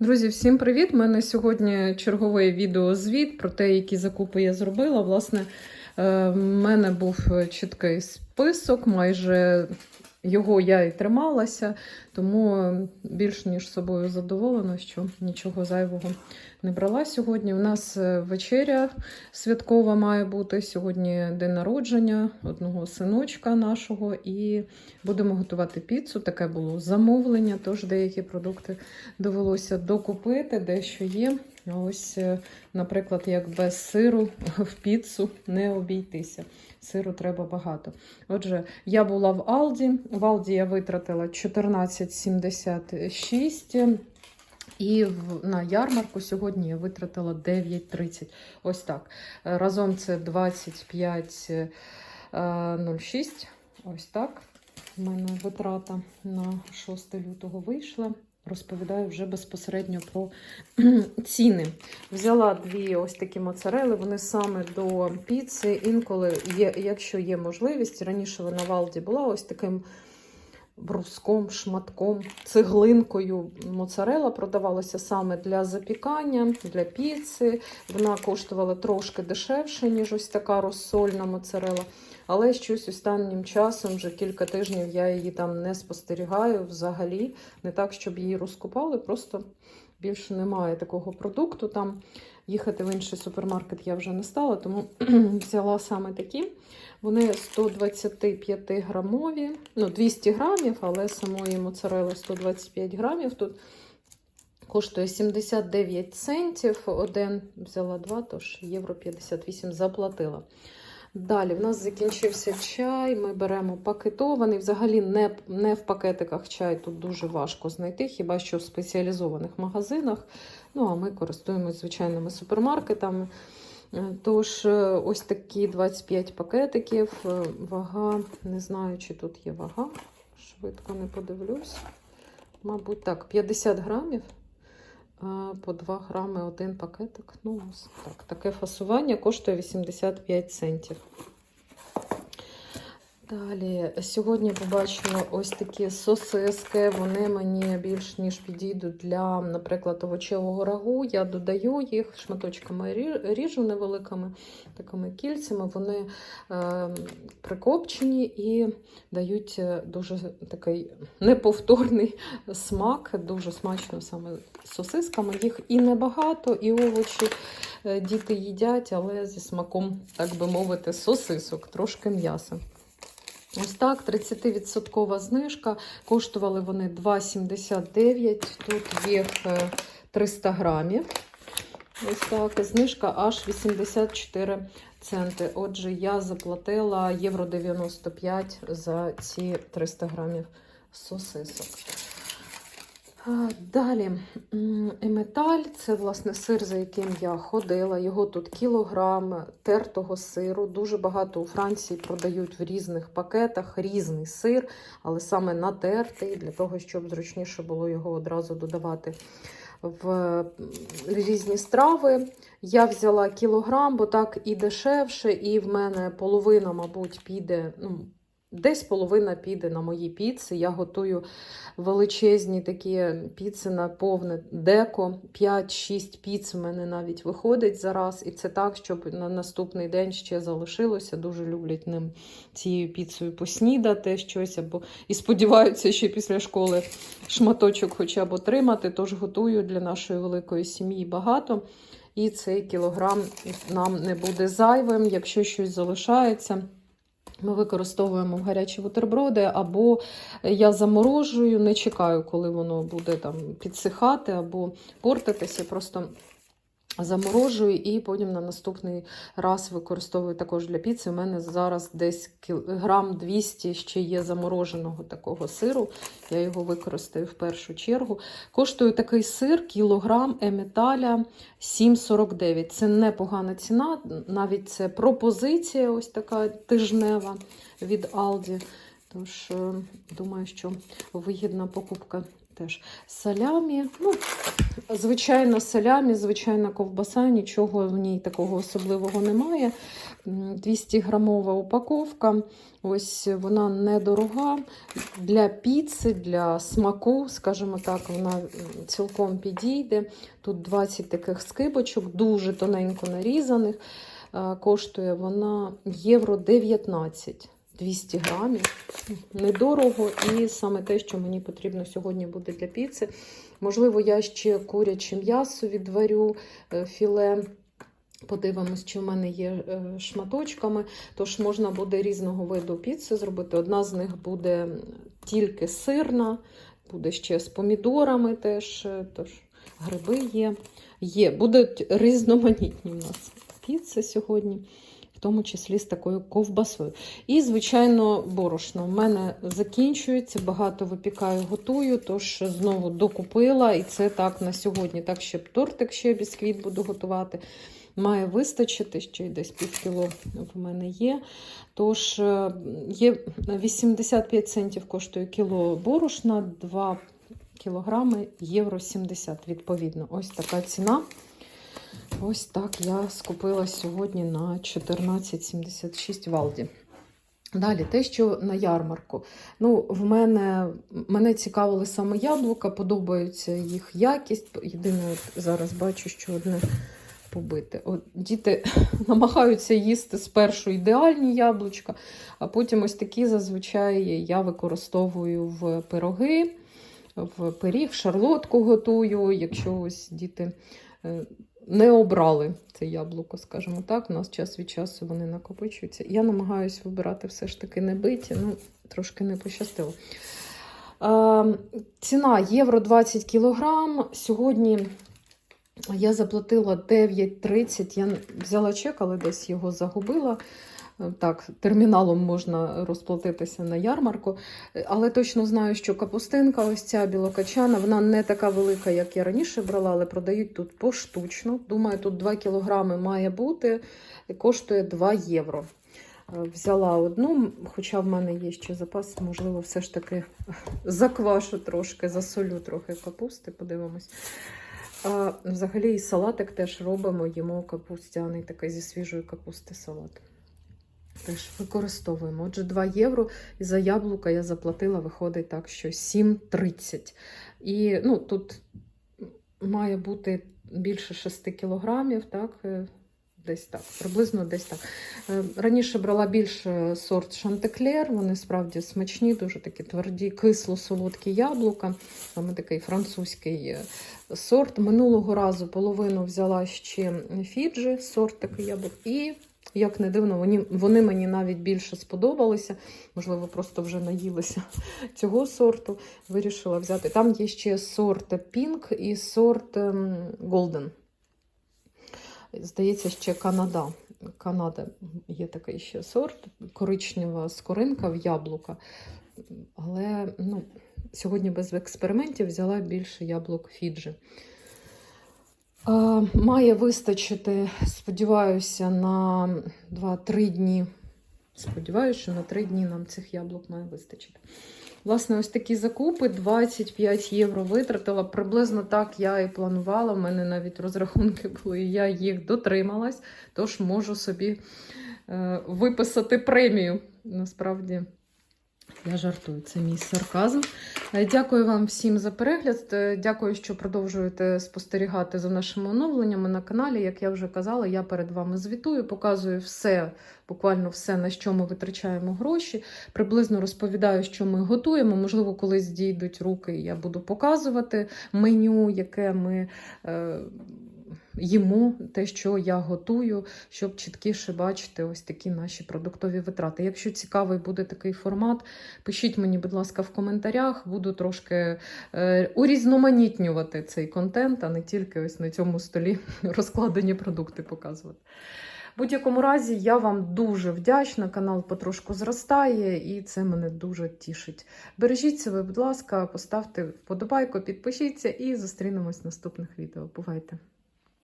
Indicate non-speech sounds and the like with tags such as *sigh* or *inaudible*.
Друзі, всім привіт! У мене сьогодні черговий відеозвіт про те, які закупи я зробила. Власне, е, в мене був чіткий список, майже його я і трималася, тому більш ніж собою задоволена, що нічого зайвого не брала сьогодні. У нас е, вечеря святкова має бути. Сьогодні день народження одного синочка нашого, і будемо готувати піцу. Таке було замовлення, тож деякі продукти довелося докупити, дещо є. Ось, е, наприклад, як без сиру *laughs* в піцу не обійтися. Сиру треба багато. Отже, я була в Алді. В Алді я витратила 14,76. І на ярмарку сьогодні я витратила 9,30. Ось так. Е, Разом це 25,06. Ось так. У мене витрата на 6 лютого вийшла. Розповідаю вже безпосередньо про *clears throat* ціни. Взяла дві ось такі моцарели, вони саме до піци. Інколи, є, якщо є можливість, раніше вона в Алді була ось таким бруском, шматком, цеглинкою. Моцарела продавалася саме для запікання, для піци. Вона коштувала трошки дешевше, ніж ось така розсольна моцарела. Але щось останнім часом, вже кілька тижнів, я її там не спостерігаю взагалі. Не так, щоб її розкупали, просто більше немає такого продукту. Там їхати в інший супермаркет я вже не стала, тому *clears throat* взяла саме такі. Вони 125 грамові, ну 200 грамів, але самої моцарели 125 грамів. Тут коштує 79 центів. Один взяла два, тож євро 58 заплатила. Далі в нас закінчився чай. Ми беремо пакетований. Взагалі не, не в пакетиках чай тут дуже важко знайти, хіба що в спеціалізованих магазинах. Ну, а ми користуємося звичайними супермаркетами. Е, Тож, е, ось такі 25 пакетиків. Е, Вага, не знаю, чи тут є вага. Швидко не подивлюсь. Мабуть, так, 50 грамів. По 2 грами один пакетик. Ну, так. Таке фасування коштує 85 центів. Далі, сьогодні побачила ось такі сосиски. Вони мені більш ніж підійдуть для, наприклад, овочевого рагу. Я додаю їх шматочками ріжу невеликими такими кільцями. Вони е, прикопчені і дають е, дуже такий неповторний смак. Дуже смачно саме сосисками. Їх і небагато, і овочі е, діти їдять, але зі смаком, так би мовити, сосисок, трошки м'яса. Ось так, 30% знижка. Коштували вони 2,79. Тут е, 300 грамів. Ось так, знижка аж 84 центи. Отже, я заплатила євро 95 за ці 300 грамів сосисок. А, Далі еметаль це власне сир, за яким я ходила. Його тут кілограм тертого сиру. Дуже багато у Франції продають в різних пакетах різний сир, але саме натертий, для того, щоб зручніше було його одразу додавати в різні страви. Я взяла кілограм, бо так і дешевше, і в мене половина, мабуть, піде. ну, Десь половина піде на мої піци. Я готую величезні такі піци на повне деко. 5-6 піц у мене навіть виходить зараз. І це так, щоб на наступний день ще залишилося. Дуже люблять ним цією піцею поснідати щось або і сподіваються, що після школи шматочок хоча б отримати. Тож готую для нашої великої сім'ї багато. І цей кілограм нам не буде зайвим, якщо щось залишається. Ми використовуємо гарячі бутерброди, або я заморожую, не чекаю, коли воно буде там підсихати або портитися. Просто заморожую і потім на наступний раз використовую також для піци. У мене зараз десь кіл- грам 200 ще є замороженого такого сиру. Я його використаю в першу чергу. Коштує такий сир кілограм еміталя 7,49. Це непогана ціна, навіть це пропозиція ось така тижнева від Aldi. Тож, е, думаю, що вигідна покупка теж. Салямі, ну, Звичайна салямі, звичайна ковбаса, нічого в ній такого особливого немає. 200 грамова упаковка. Ось вона недорога. Для піци, для смаку, скажімо так, вона цілком підійде. Тут 20 таких скибочок, дуже тоненько нарізаних. Е, Коштує вона євро 19. 200 грамів. Недорого, і саме те, що мені потрібно сьогодні буде для піци. Можливо, я ще куряче м'ясо відварю, е, філе. Подивимось, чи в мене є е, шматочками. Тож можна буде різного виду піци зробити. Одна з них буде тільки сирна, буде ще з помідорами теж. е, Тож гриби є. Є, будуть різноманітні у нас піци сьогодні, в тому числі з такою ковбасою. І, звичайно, борошно. У мене закінчується, багато випікаю, готую, тож знову докупила. І це так на сьогодні. Так, ще тортик, ще бісквіт буду готувати. Має вистачити, ще й десь пів кіло в мене є. Тож е, є 85 центів коштує кіло борошна, 2 кілограми євро 70, відповідно. Ось така ціна. Ось так я скупила сьогодні на 14,76 Валді. Далі, те, що на ярмарку. Ну, в мене мене цікавили саме яблука, подобається їх якість. Єдине, от зараз бачу, що одне побите. От, діти *laughs* намагаються їсти спершу ідеальні яблучка, а потім ось такі зазвичай я використовую в пироги, в пиріг, шарлотку готую, якщо ось діти. Не обрали це яблуко, скажімо так. У нас час від часу вони накопичуються. Я намагаюся вибирати все ж таки не биті, ну трошки не пощастило. Е, ціна євро 20 кілограм. Сьогодні я заплатила 9,30. Я взяла чек, але десь його загубила. Так, терміналом можна розплатитися на ярмарку. Але точно знаю, що капустинка, ось ця білокачана, вона не така велика, як я раніше брала, але продають тут поштучно. Думаю, тут 2 кілограми має бути, коштує 2 євро. Е, Взяла одну, хоча в мене є ще запас, можливо, все ж таки заквашу трошки, засолю трохи капусти, подивимось. А, взагалі і салатик теж робимо, їмо капустяний такий зі свіжої капусти салат. Теж використовуємо. Отже, 2 євро і за яблука я заплатила, виходить так, що 7,30. І ну, тут має бути більше 6 кілограмів, так? е, Десь так, приблизно десь так. Е, Раніше брала більше сорт Шантеклер, вони справді смачні, дуже такі тверді, кисло-солодкі яблука. Саме такий французький е, сорт. Минулого разу половину взяла ще Фіджі, сорт такий яблук. І, як не дивно, вони, вони мені навіть більше сподобалися. Можливо, просто вже наїлися *laughs* цього сорту. Вирішила взяти. Там є ще сорт Pink і сорт ем, Golden. Здається, ще Канада. Канада є такий ще сорт, коричнева скоринка в яблука. Але ну, сьогодні без експериментів взяла більше яблук Фіджі. Має вистачити, сподіваюся, на 2-3 дні. Сподіваюся, що на 3 дні нам цих яблук має вистачити. Власне, ось такі закупи 25 євро витратила. Приблизно так я і планувала. У мене навіть розрахунки були, і я їх дотрималась, тож можу собі е, виписати премію. Насправді, я жартую, це мій сарказм. Е, Дякую вам всім за перегляд. Е, Дякую, що продовжуєте спостерігати за нашими оновленнями на каналі. Як я вже казала, я перед вами звітую, показую все, буквально все, на що ми витрачаємо гроші. Приблизно розповідаю, що ми готуємо. Можливо, колись дійдуть руки, я буду показувати меню, яке ми. Їмо те, що я готую, щоб чіткіше бачити ось такі наші продуктові витрати. Якщо цікавий буде такий формат, пишіть мені, будь ласка, в коментарях. Буду трошки е, урізноманітнювати цей контент, а не тільки ось на цьому столі *laughs* розкладені продукти показувати. В будь-якому разі, я вам дуже вдячна. Канал потрошку зростає, і це мене дуже тішить. Бережіть себе, будь ласка, поставте вподобайку, підпишіться і зустрінемось в наступних відео. Бувайте!